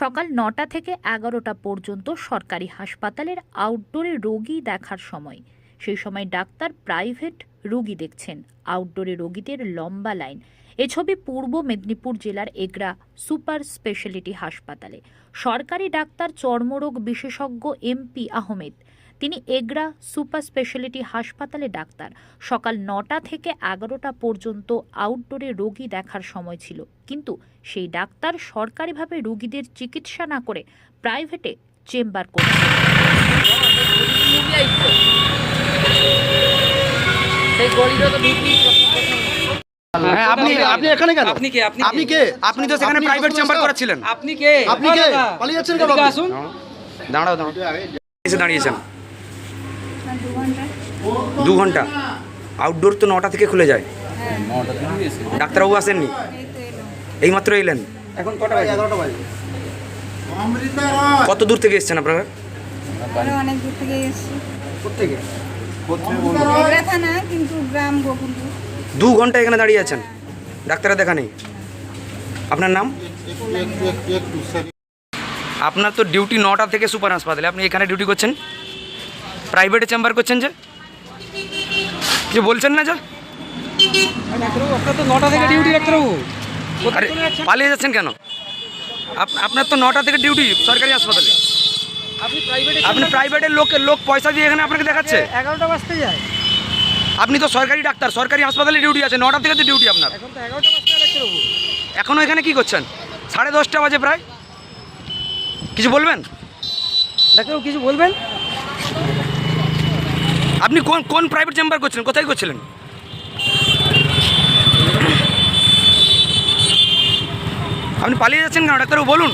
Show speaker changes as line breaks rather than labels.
সকাল নটা থেকে এগারোটা পর্যন্ত সরকারি হাসপাতালের আউটডোরে রোগী দেখার সময়। সেই সময় ডাক্তার প্রাইভেট রোগী দেখছেন। আউটডোরে রোগীদের লম্বা লাইন। এ ছবি পূর্ব মেদিনীপুর জেলার এগরা সুপার স্পেশালিটি হাসপাতালে। সরকারি ডাক্তার চর্মরোগ বিশেষজ্ঞ এমপি আহমেদ তিনি এগরা সুপার স্পেশালিটি হাসপাতালে ডাক্তার। সকাল নটা থেকে এগারোটা পর্যন্ত আউটডোরে রোগী দেখার সময় ছিল। কিন্তু সেই ডাক্তার সরকারিভাবে রোগীদের চিকিৎসা না করে প্রাইভেটে চেম্বার করছে
সেই গলিটা তো ঢুকি
হ্যাঁ আপনি আপনি এখানে কেন?
আপনি কে? আপনি
আপনি কে?
আপনি তো সেখানে প্রাইভেট চেম্বার করেছিলেন।
আপনি কে?
আপনি কে? পালিয়ে যাচ্ছেন কেন
আসুন।
দাঁড়াও দাঁড়াও। এসে দাঁড়িয়েছেন।
দু
ঘণ্টা আউটডোর তো নটা থেকে খুলে যায় ডাক্তারবাবু আসেননি
এই তো এলো
এইমাত্র এলেন
এখন কটা বাজে
এগারোটা বাজে
কত দূর থেকে এসেছেন আপনারা
অনেক দূর থেকে এসেছি
দু ঘণ্টা এখানে দাঁড়িয়ে আছেন ডাক্তারের দেখা নেই আপনার নাম আপনার তো ডিউটি নটা থেকে সুপার হাসপাতালে আপনি এখানে ডিউটি করছেন প্রাইভেটে চেম্বার করছেন যে? কিছু বলছেন না যে?
নটা থেকে ডিউটি ডাক্তারবাবু।
আরে পালিয়ে যাচ্ছেন কেন? আপ- আপনার তো নটা থেকে ডিউটি সরকারি হাসপাতালে।
আপনি প্রাইভেটে
আপনি প্রাইভেটের লোকের লোক পয়সা দিয়ে এখানে আপনাকে দেখাচ্ছে?
এগারোটা বাজতে যায়।
আপনি তো সরকারি ডাক্তার সরকারি হাসপাতালে ডিউটি আছে নটা থেকে তো ডিউটি আপনার। এখনও এখানে কি করছেন? সাড়ে দশটা বাজে প্রায়। কিছু বলবেন?
ডাক্তারবাবু কিছু বলবেন?
আপনি কোন কোন প্রাইভেট চেম্বার করছিলেন? কোথায় করছিলেন? আপনি পালিয়ে যাচ্ছেন কেন? ডাক্তারবাবু বলুন।